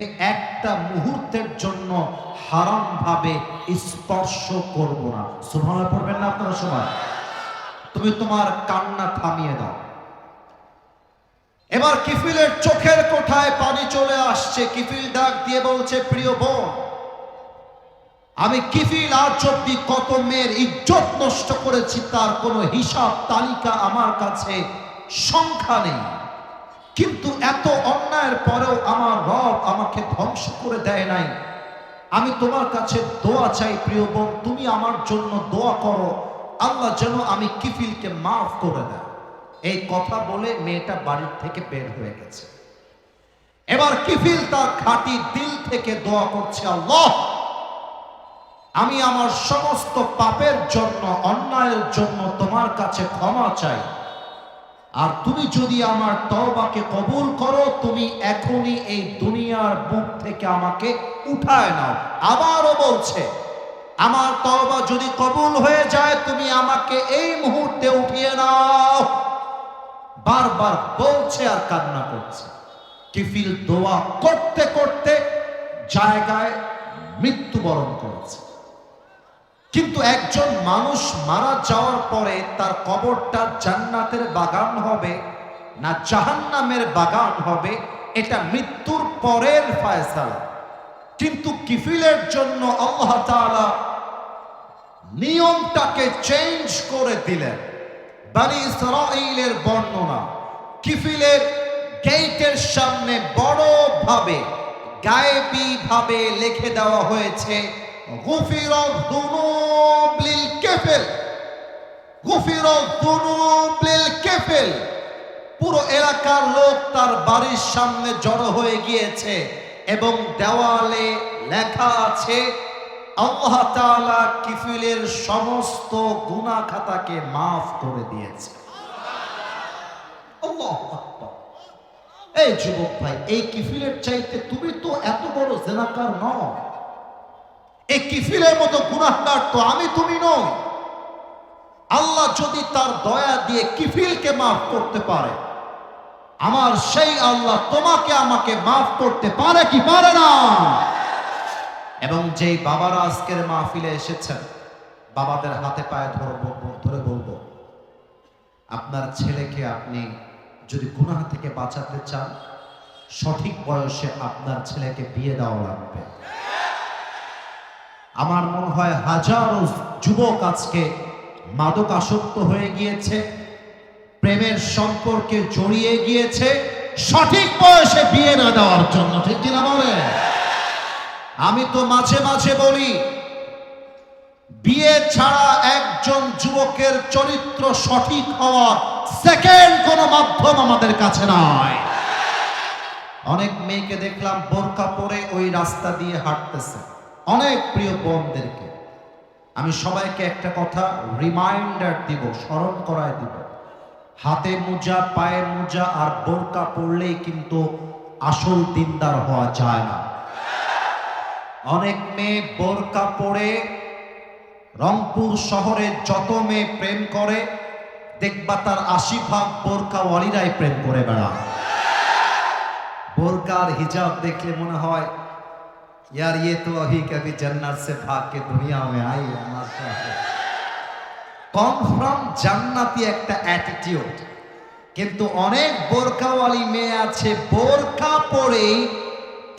একটা মুহূর্তের জন্য হারাম ভাবে স্পর্শ করব না। সুবহানাল্লাহ, পড়বেন না আপনারা সবাই? তুমি তোমার কান্না থামিয়ে দাও। এবার কিফিলের চোখের কোঠায় পানি চলে আসছে। কিফিল ডাক দিয়ে বলছে, প্রিয় বোন, আমি কিফিল আজ অব্দি কত মেয়ের ইজ্জত নষ্ট করেছি, তার কোনো হিসাব তালিকা আমার কাছে সংখ্যা নেই। কিন্তু এত অন্যায়ের পরেও আমার রব আমাকে ধ্বংস করে দেয় নাই। আমি তোমার কাছে দোয়া চাই, প্রিয় বোন, তুমি আমার জন্য দোয়া করো। আল্লাহ যেন আমি কিফিলকে মাফ করে দেয়। এই কথা বলে মেয়েটা বাড়ির থেকে বের হয়ে গেছে। এবার কিফিল তার খাঁটি দিল থেকে দোয়া করছে, আল্লাহ, আমি আমার সমস্ত পাপের জন্য, অন্যায়ের জন্য তোমার কাছে ক্ষমা চাই। আর তুমি যদি আমার তওবাকে কবুল করো, তুমি এখনই এই দুনিয়ার বুক থেকে আমাকে উঠায় নাও। আবারও বলছে, আমার তওবা যদি কবুল হয়ে যায়, তুমি আমাকে এই মুহূর্তে উঠিয়ে নাও। বারবার বলছে আর কান্না করছে। কিফিল দোয়া করতে করতে জায়গায় মৃত্যুবরণ করেছে। কিন্তু একজন মানুষ মারা যাওয়ার পরে তার কবরটা জান্নাতের বাগান হবে না জাহান্নামের বাগান হবে, এটা মৃত্যুর পরের ফায়সালা। কিন্তু কিফিলের জন্য আল্লাহ তাআলা নিয়মটাকে চেঞ্জ করে দিলেন। বানি ইসরাইলের বর্ণনা, কিফিলের গেটের সামনে বড়ভাবে গায়েবী ভাবে লিখে দেওয়া হয়েছে লিল কেফেল। গুফিরাত দুনুব লিল কেফেল। পুরো এলাকার লোক তার বাড়ির সামনে জড়ো হয়ে গিয়েছে এবং দেওয়ালে লেখা আছে, আল্লাহ কিফিলের সমস্ত গুনাহ খাতাকে মাফ করে দিয়েছে। এই যুবক ভাই, এই কিফিলের চাইতে তুমি তো এত বড় জেনাকার নও। এই কিফিলের মতো গুনাহগার তো আমি, তুমি নই। আল্লাহ যদি তার দয়া দিয়ে কিফিলকে মাফ করতে পারে, আমার সেই আল্লাহ তোমাকে আমাকে মাফ করতে পারে কি পারে না? এবং যেই বাবারা আজকের মাহফিলে এসেছেন, বাবাদের হাতে পায়ে ধরবো ধরে বলব, আপনার ছেলেকে আপনি যদি গুনাহ থেকে বাঁচাতে চান, সঠিক বয়সে আপনার ছেলেকে বিয়ে দেওয়া লাগবে। আমার মনে হয় হাজারো যুবক আজকে মাদক আসক্ত হয়ে গিয়েছে, প্রেমের সম্পর্কে জড়িয়ে গিয়েছে, সঠিক বয়সে বিয়ে না দেওয়ার জন্য, ঠিক কিনা বলে আমি তো মাঝে মাঝে বলি, বিয়ে ছাড়া একজন যুবকের চরিত্র সঠিক হওয়ার সেকেন্ড কোনো মাধ্যম আমাদের কাছে নয় অনেক মেয়েকে দেখলাম বোরকা পরে ওই রাস্তা দিয়ে হাঁটতেছে। অনেক প্রিয় বোনদেরকে আমি সবাইকে একটা কথা রিমাইন্ডার দিব, স্মরণ করায় দিব। হাতে মোজা, পায়ে মোজা আর বোরকা পরলেই কিন্তু আসল দিনদার হওয়া যায় না। অনেক মেয়ে বোরকা পরে রংপুর শহরে যত মেয়ে প্রেম করে, দেখবা তার আশি ভাগ বোরকাওয়ালিরাই প্রেম করে বেড়া বোরকার হিজাব দেখলে মনে হয় यार ये तो अभी कभी जन्नत से भाग के दुनिया में आई है माशाअल्लाह কনফার্ম জান্নাতি একটা অ্যাটিটিউড কিন্তু অনেক বোরকাওয়ালি মেয়ে আছে বোরকা পরেই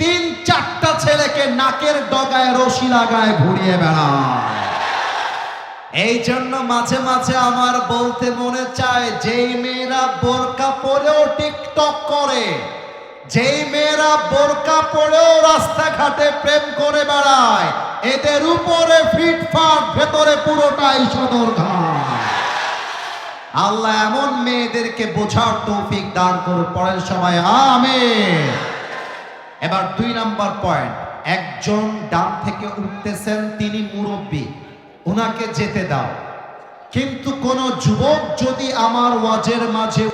তিন চারটা ছেলেকে নাকের ডগায় রশি লাগায় ঘুরিয়ে বেড়ায় এই জন্য মাঝে মাঝে আমার বলতে মনে চায় যেই মেয়েরা বোরকা পরেও টিকটক করে যেই মেয়েরা বোরকা পরেও রাস্তাঘাটে প্রেম করে বেড়ায়, এদের উপরে ফিটফাট, ভেতরে পুরোটাই সদর আল্লাহ এমন মেয়েদেরকে বোঝার তৌফিক দান করুন পরের সময় আমেন। এবার দুই নাম্বার পয়েন্ট, একজন ডান থেকে উঠতেছেন, তিনি মুরব্বী ওনাকে যেতে দাও। কিন্তু কোন যুবক যদি আমার ওয়াজের মাঝে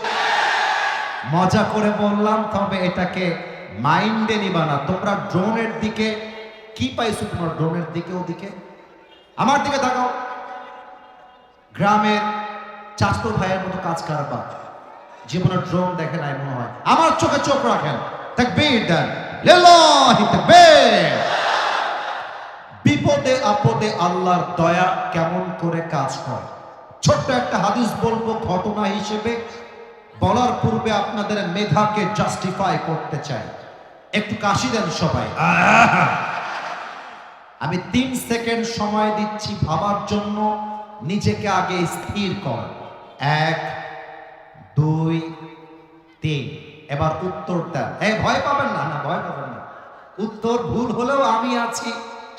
মজা করে বললাম, তবে এটাকে মাইন্ডে নিবা না। তোমরা ড্রোনের দিকে কি পাইছো তোমার ড্রোনের দিকে ওদিকে? আমার দিকে তাকাও। গ্রামের চাস্তো ভাইয়ের মতো কাজ কারবার জীবনে ড্রোন দেখে নাই মনে হয়। আমার চোখে চোখ রাখেন। বিপদে আপদে আল্লাহর দয়া কেমন করে কাজ করে ছোট্ট একটা হাদিস বলব, ঘটনা হিসেবে বলার পূর্বে আপনাদের মেধাকে জাস্টিফাই করতে চাই। একটু কাশি দেন সবাই! আমি তিন সেকেন্ড সময় দিচ্ছি ভাবার জন্য। নিজেকে আগে স্থির কর। এক, দুই, তিন। এবার উত্তর দেন। এই ভয় পাবেন না না, ভয় পাবেন না। উত্তর ভুল হলেও আমি আছি।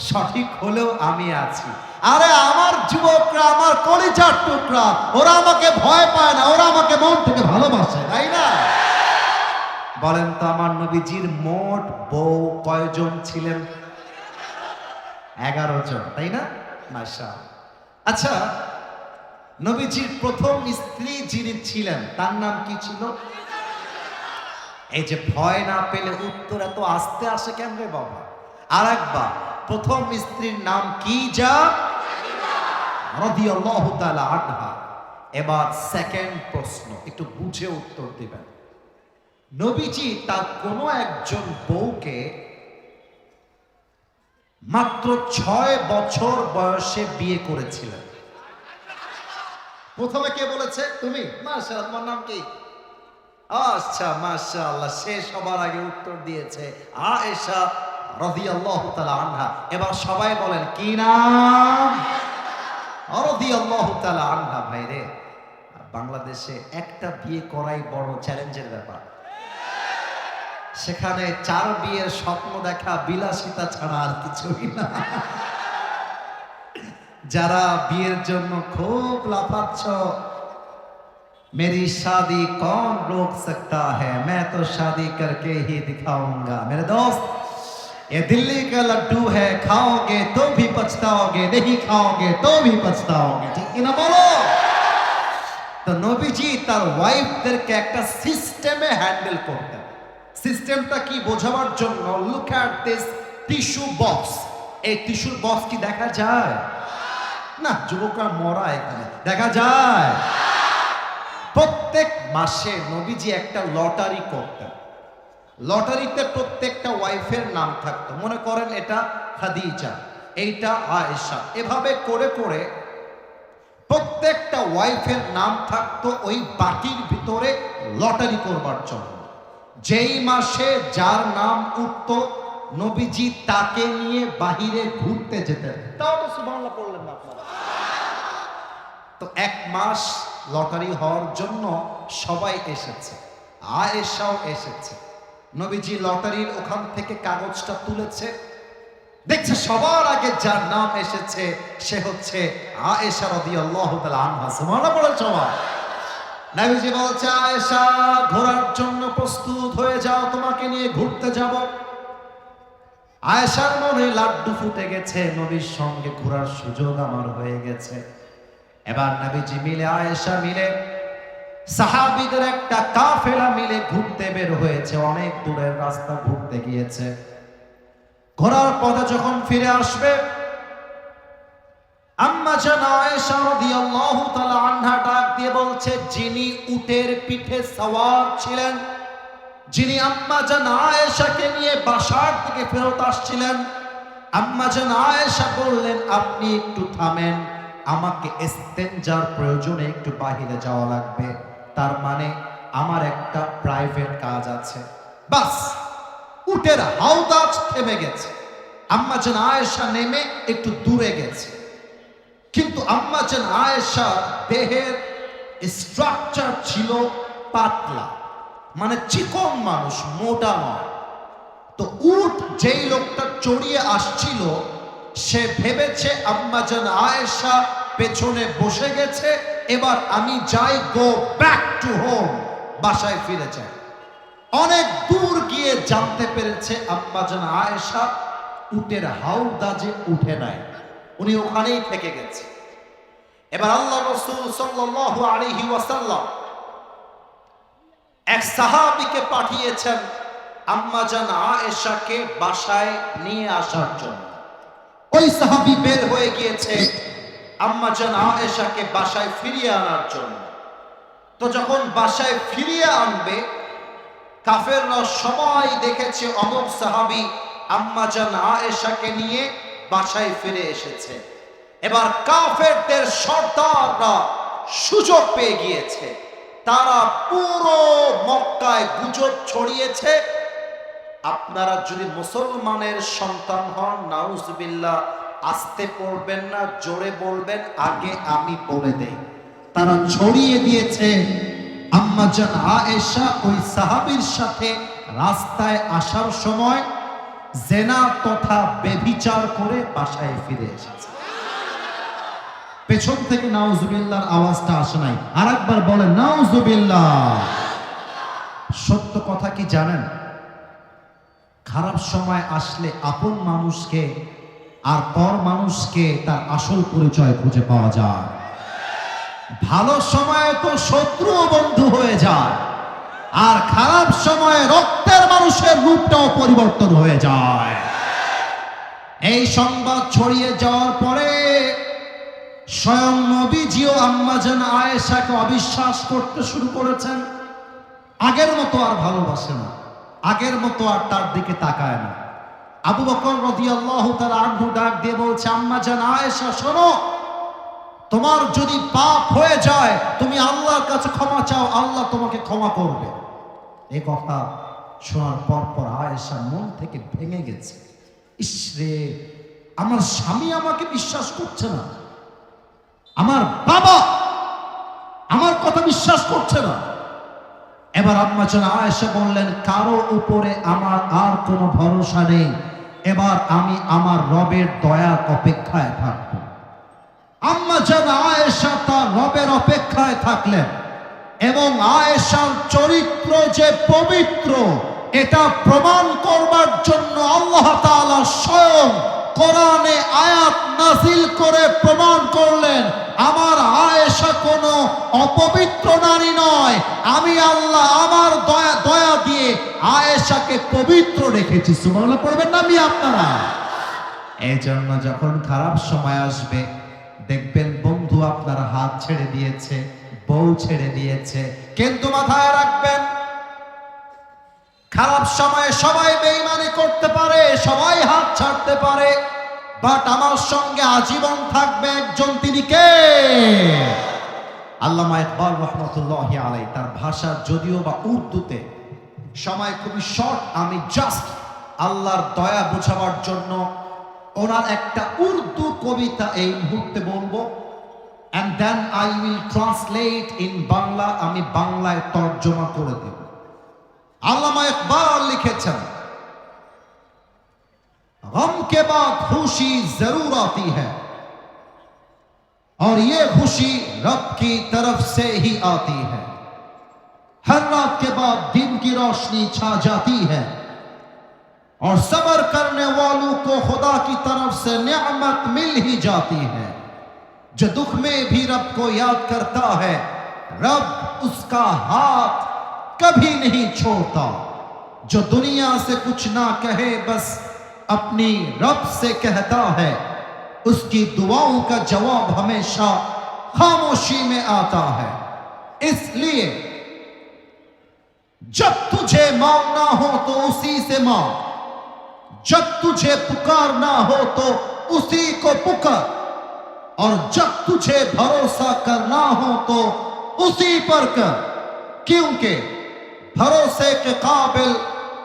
সঠিক হলেও আমি আছি। আরে আমার যুবকরা, আমার কলিজার টুকরা, ওরা আমাকে ভয় পায় না, ওরা আমাকে মন থেকে ভালোবাসে, তাই না? বলেন তো আমার নবীজির মোট বউ কয়জন ছিলেন? এগারো জন, তাই না? মাসা আচ্ছা নবীজির প্রথম স্ত্রী যিনি ছিলেন, তার নাম কি ছিল? এই যে ভয় না পেলে উত্তর এত আস্তে আসে কেন রে বাবা? আর একবার প্রথম স্ত্রীর নাম কি যা? এবার সেকেন্ড প্রশ্ন, একটু বুঝে উত্তর দিবেন। নবীজি তার কোনো একজন বউকে মাত্র ছয় বছর বয়সে বিয়ে করেছিলেন। প্রথমে কে বলেছে? তুমি? মাশা তোমার নাম কি? আচ্ছা আল্লাহ সে সবার আগে উত্তর দিয়েছে আয়েশা রাদিয়াল্লাহু তাআলা আনহা এবার সবাই বলেন কি নাম রাদিয়াল্লাহু তাআলা আনহা ভাইরে বাংলাদেশে একটা বিয়ে করাই বড় চ্যালেঞ্জের ব্যাপার সেখানে চার বিয়ের স্বপ্ন দেখা বিলাসিতা ছাড়া আর কিছুই না যারা বিয়ের জন্য খুব লাফাচ্ছ मेरी शादी कौन रोक सकता है मैं तो शादी करके ही दिखाऊंगा मेरे दोस्त ये दिल्ली का लड्डू है खाओगे तो भी पछताओगे नहीं खाओगे तो भी पछताओगे ঠিক কিনা বলো তো নবীজি তার ওয়াইফদেরকে একটা সিস্টেমে হ্যান্ডেল করতেন সিস্টেমটা কি বোঝাবার জন্য look at this tissue box এই টিস্যুর বক্স কি দেখা যায় না যুবকরা মরা এখানে দেখা যায় প্রত্যেক মাসে নবীজি একটা লটারি করতেন লটারিতে প্রত্যেকটা ওয়াইফের নাম থাকতো। মনে করেন এটা খাদিজা এইটা আয়েশা। এভাবে করে করে প্রত্যেকটা ওয়াইফের নাম থাকতো ওই বাটির ভিতরে লটারি করবার জন্য। যেই মাসে যার নাম উঠত নবীজি তাকে নিয়ে বাহিরে ঘুরতে যেতেন। তাও তো সুবহানাল্লাহ করলেন না আপনারা। তো এক মাস লটারি হওয়ার জন্য সবাই এসেছে আয়েশাও এসেছে। নবীজি লটারির ওখান থেকে কাগজটা তুলেছে। দেখছে সবার আগে যার নাম এসেছে, সে হচ্ছে আয়েশা রাদিয়াল্লাহু তাআলা আনহা। সুবহানাল্লাহ বলে সবাই। নবীজি বলছে, আয়েশা, ঘোরার জন্য প্রস্তুত হয়ে যাও, তোমাকে নিয়ে ঘুরতে যাব। আয়েশার মনে লাড্ডু ফুটে গেছে, নবীর সঙ্গে ঘোরার সুযোগ আমার হয়ে গেছে। এবার নবীজি মিলে, আয়েশা মিলে সাহাবিদের একটা কাফেলা মিলে ঘুরতে বের হয়েছে, অনেক দূরের রাস্তা ঘুরতে গিয়েছে। ঘোরার পথে যখন ফিরে আসবে, আম্মা জান আয়েশা রাদিয়াল্লাহু তাআলা আনহা ডাক দিয়ে বলছে, যিনি উটের পিঠে সওয়ার ছিলেন, যিনি আম্মা জান আয়েশাকে নিয়ে বাসার দিকে ফেরত আসছিলেন, আম্মা জান আয়েশা বললেন, আপনি একটু থামেন, আমাকে ইস্তেনজার প্রয়োজনে একটু বাহিরে যাওয়া লাগবে। তার মানে আমার একটা প্রাইভেট কাজ আছে। বাস, উটের হাওদাজ থেমে গেছে। আম্মা যেন আয়েশা নেমে একটু দূরে গেছে। কিন্তু আম্মা যেন আয়েশা দেহের স্ট্রাকচার ছিল পাতলা। মানে চিকন মানুষ, মোটা নয়। তো উট যেই লোকটা চড়িয়ে আসছিল, সে ভেবেছে আম্মা যেন আয়েশা পেছনে বসে গেছে, এবার আমি যাই গো ব্যাক টু হোম বাসায় ফিরে যাই। অনেক দূর গিয়ে জানতে পেরেছে আম্মা যেন আয়েশা উটের হাউদাজে উঠে নাই, উনি ওখানেই থেকে গেছে। এবার আল্লাহ রসুল সাল্লাল্লাহু আলাইহি ওয়াসাল্লাম এক সাহাবীকে পাঠিয়েছেন আম্মা জান আয়েশাকে বাসায় নিয়ে আসার জন্য। ওই সাহাবী বের হয়ে গিয়েছে আম্মা জান আয়েশাকে বাসায় ফিরিয়ে আনার জন্য। তো যখন বাসায় ফিরিয়ে আনবে, কাফেররা সবাই দেখেছে অমুক সাহাবি আম্মাজান আয়েশাকে নিয়ে বাসায় ফিরে এসেছে। এবার কাফেরদের সর্দাররা সুযোগ পেয়ে গিয়েছে। তারা পুরো মক্কায় গুজব ছড়িয়েছে। আপনারা যদি মুসলমানের সন্তান হন, নাউজবিল্লাহ আসতে পড়বেন না, জোরে বলবেন, আগে আমি বলে দেই। তারা ছড়িয়ে দিয়েছে। আম্মাজান আয়েশা ওই সাহাবীর সাথে রাস্তায় আসার সময় জেনা তথা বেভিচার করে বাসায় ফিরে এসেছে। পেছন থেকে নাউজুবিল্লাহর আওয়াজটা আসে নাই। আর একবার বলেন, নাউজুবিল্লাহ। সত্য কথা কি জানেন? খারাপ সময় আসলে আপন মানুষকে আর পর মানুষকে তার আসল পরিচয় খুঁজে পাওয়া যায়। ভালো সময়ে তো শত্রু বন্ধু হয়ে যায়, আর খারাপ সময়ে রক্তের মানুষের রূপটাও পরিবর্তন হয়ে যায়। এই সংবাদ ছড়িয়ে যাওয়ার পরে স্বয়ং নবীজিও আম্মাজান আয়েশাকে অবিশ্বাস করতে শুরু করেছেন। আগের মতো আর ভালোবাসে না, আগের মতো আর তার দিকে তাকায় না। আবু বকর আল্লাহ তাআলা আনহু ডাক দিয়ে বলছে, আম্মা জান, আয়েশা, শোনো, তোমার যদি পাপ হয়ে যায়, তুমি আল্লাহর কাছে ক্ষমা চাও, আল্লাহ তোমাকে ক্ষমা করবে। এই কথা শোনার পর পর আয়েশা মন থেকে ভেঙে গেছে। ইসরে আমার স্বামী আমাকে বিশ্বাস করছে না। আমার বাবা আমার কথা বিশ্বাস করছে না। এবার আম্মা যেন আয়েশা বললেন, কারও উপরে আমার আর কোনো ভরসা নেই। এবার আমি আমার রবের দয়ার অপেক্ষায় থাকব। আম্মা যেন আয়েশা তার রবের অপেক্ষায় থাকলেন এবং আয়েশার চরিত্র যে পবিত্র, এটা প্রমাণ করবার জন্য আল্লাহ তাআলা স্বয়ং কোরআনে আয়াত নাজিল করে প্রমাণ করলেন, আমার আয়েশা কোনো অপবিত্র নারী নয়, আমি আল্লাহ আমার দয়া দয়া দিয়ে আয়েশাকে পবিত্র রেখেছি সুবহানাল্লাহ পড়বেন না আমি আপনারা। এই জন্য যখন খারাপ সময় আসবে, দেখবেন বন্ধু আপনার হাত ছেড়ে দিয়েছে, বউ ছেড়ে দিয়েছে, কিন্তু মাথায় রাখবেন, খারাপ সময়ে সবাই বেইমানি করতে পারে, সবাই হাত ছাড়তে পারে, বাট আমার সঙ্গে আজীবন থাকবে একজন তিনি কে? আল্লামা ইকবাল রহমতুল্লাহ আলাই তার ভাষা যদিও বা উর্দুতে সময় খুবই শর্ট আমি জাস্ট আল্লাহর দয়া বোঝাবার জন্য ওনার একটা উর্দু কবিতা এই মুহূর্তে বলবো and then I will translate in Bangla আমি বাংলায় তর্জমা করে দেব আল্লামা ইকবাল লিখেছেন गम के बाद खुशी जरूर आती है और ये खुशी रब की तरफ से ही आती है हर रात के बाद दिन की रोशनी छा जाती है। और सबर करने वालों को खुदा की तरफ़ से नेमत मिल ही जाती है। जो दुख में भी रब को याद करता है, रब उसका हाथ कभी नहीं छोड़ता। जो दुनिया से कुछ ना कहे, बस अपनी रब से कहता है। उसकी दुआओं का जवाब हमेशा खामोशी में आता है। इसलिए जब तुझे मांगना हो तो उसी से मांग जब तुझे पुकारना हो तो उसी को पुकार और जब तुझे भरोसा करना हो तो उसी पर कर क्योंकि भरोसे के काबिल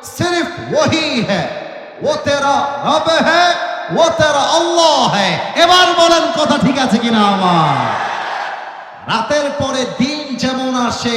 सिर्फ वही है वो तेरा रब है वो तेरा আল্লাহ है এবার বলেন কথা ঠিক আছে কিনা আমার রাতের পরে দিন যেমন আসে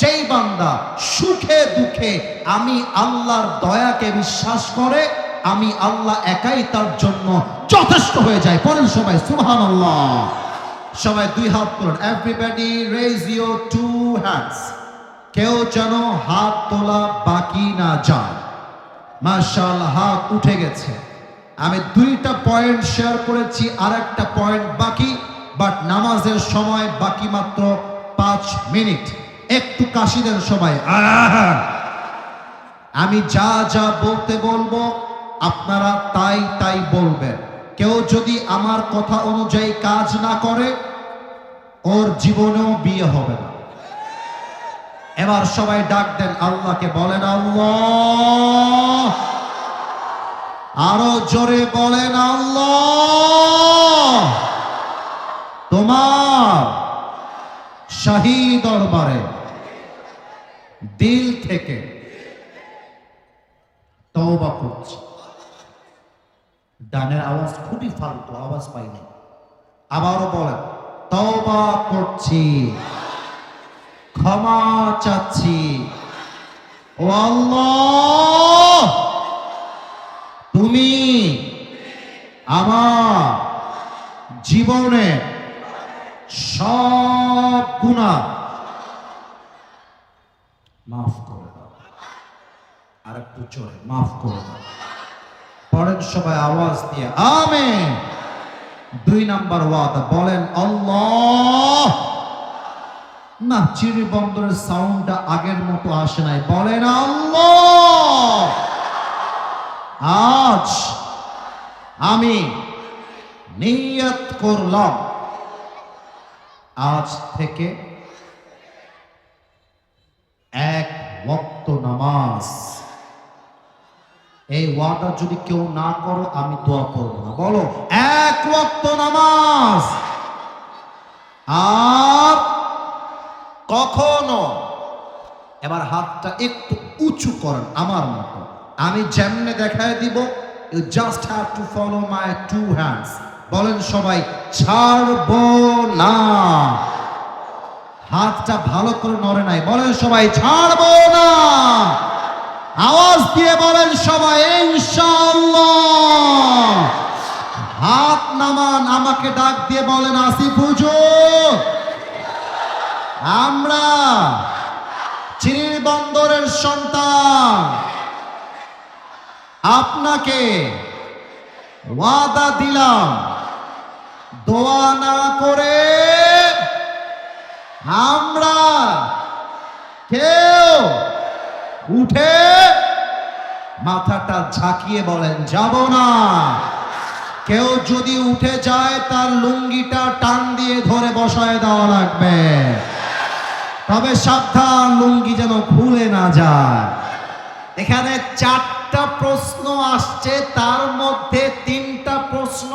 যেই বান্দা সুখে দুঃখে আমি আল্লাহর দয়াকে বিশ্বাস করে, আমি আল্লাহ একাই তার জন্য যথেষ্ট হয়ে যায়। পরেন সবাই সুহান আল্লাহ সবাই দুই হাত তুলুন। Everybody raise your two hands কেউ যেন হাত তোলা বাকি না যায়। মার্শাল হাত উঠে গেছে। আমি দুইটা পয়েন্ট শেয়ার করেছি আর একটা পয়েন্ট বাকি বাট নামাজের সময় বাকি মাত্র পাঁচ মিনিট একটু কাশিদের সময় আহ! আমি যা যা বলতে বলব, আপনারা তাই তাই বলবেন। কেউ যদি আমার কথা অনুযায়ী কাজ না করে, ওর জীবনেও বিয়ে হবে না। এবার সবাই ডাক দেন, আল্লাহকে বলেন আল্লাহ। আরও জোরে বলেন আল্লাহ। তোমার শাহী দরবারে দিল থেকে তওবা করছি। ডানের আওয়াজ খুবই ফালতু, আওয়াজ পাইনি। আবারও বলেন, তওবা করছি। ক্ষমা চাচ্ছি। ও আল্লাহ, তুমি আমার জীবনে সব গুণা মাফ করে দাও আর একটু চলে মাফ করে পরের সবাই আওয়াজ দিয়ে, আমেন। দুই নাম্বার ওয়াদা, বলেন, আল্লাহ। না চিড়ি বন্দরের সাউন্ডটা আগের মতো আসে নাই। বলেন, আল্লাহ। আজ আমি নিয়ত করলাম। আজ থেকে এক ওয়াক্ত নামাজ এই ওয়াদা যদি কেউ না করো, আমি দোয়া করব না। বলো, এক ওয়াক্ত নামাজ। আর কখনো এবার হাতটা একটু উঁচু করেন আমার মতো। আমি যেমনে দেখায় দিব you just have to follow my two hands বলেন সবাই, ছাড়বো না। হাতটা ভালো করে নড়ে নাই। বলেন সবাই, ছাড়বো না। আওয়াজ দিয়ে বলেন সবাই, ইনশাআল্লাহ। হাত নামান, আমাকে ডাক দিয়ে বলেন, আসিফ হুজুর। আমরা চিরির বন্দরের সন্তান। আপনাকে ওয়াদা দিলাম, দোয়া না করে আমরা কেউ উঠে মাথাটা ঝাঁকিয়ে বলেন, যাব না। কেউ যদি উঠে যায়, তার লুঙ্গিটা টান দিয়ে ধরে বসায় দেওয়া লাগবে। তবে সাবধান, লুঙ্গি যেন খুলে না যায়। এখানে চারটা প্রশ্ন আসছে, তার মধ্যে তিনটা প্রশ্ন,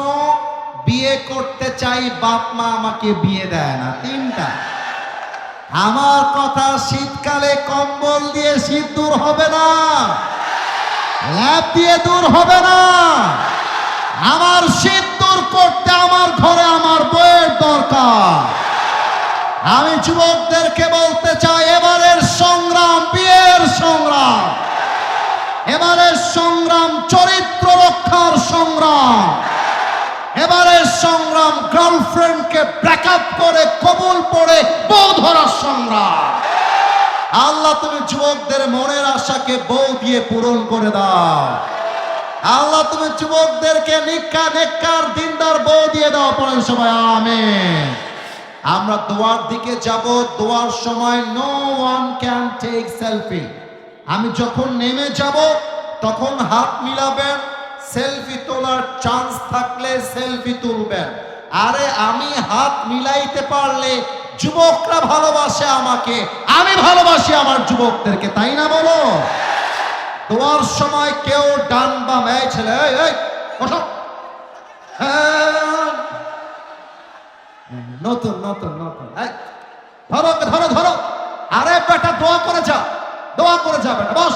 বিয়ে করতে চাই, বাপ মা আমাকে বিয়ে দেয় না। তিনটা। আমার কথা শীতকালে কম্বল দিয়ে শীত দূর হবে না। ল্যাপ দিয়ে দূর হবে না। আমার শীত দূর করতে আমার ঘরে আমার বইয়ের দরকার। আমি যুবকদেরকে বলতে চাই, এবারের সংগ্রাম, বিয়ের সংগ্রাম। এবারের সংগ্রাম চরিত্র রক্ষার সংগ্রাম। এবারের সংগ্রাম গার্লফ্রেন্ডকে ব্রেকআপ করে, কবুল পড়ে বউ ধরার সংগ্রাম। আল্লাহ, তুমি যুবকদের মনের আশাকে বউ দিয়ে পূরণ করে দাও। আল্লাহ, তুমি যুবকদেরকে নিকা নেককার দিনদার বউ দিয়ে দাও পড়েন সবাই আমেন। আমরা দোয়ার দিকে যাব, দোয়ার সময় no one can take selfie আমি যখন নেমে যাব, তখন হাত মিলাবেন সেলফি তোলার চান্স থাকলে সেলফি তুলবেন। আরে, আমি হাত মিলাইতে পারলে যুবকরা ভালোবাসে আমাকে। আমি ভালোবাসি আমার যুবকদেরকে, তাই না বলো? তোমার সময় কেউ ডান বা মেয়ে ছেলে হ্যাঁ। নতুন নতুন নতুন। ধরো ধরো ধরো। আরে বেটা, দোয়া করে যা। দোয়া করে যা বেটা বস।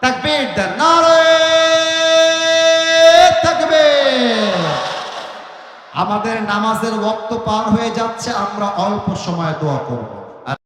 তাকবীর দেন। নারে। আমাদের নামাজের ওয়াক্ত পার হয়ে যাচ্ছে আমরা অল্প সময় দোয়া করব।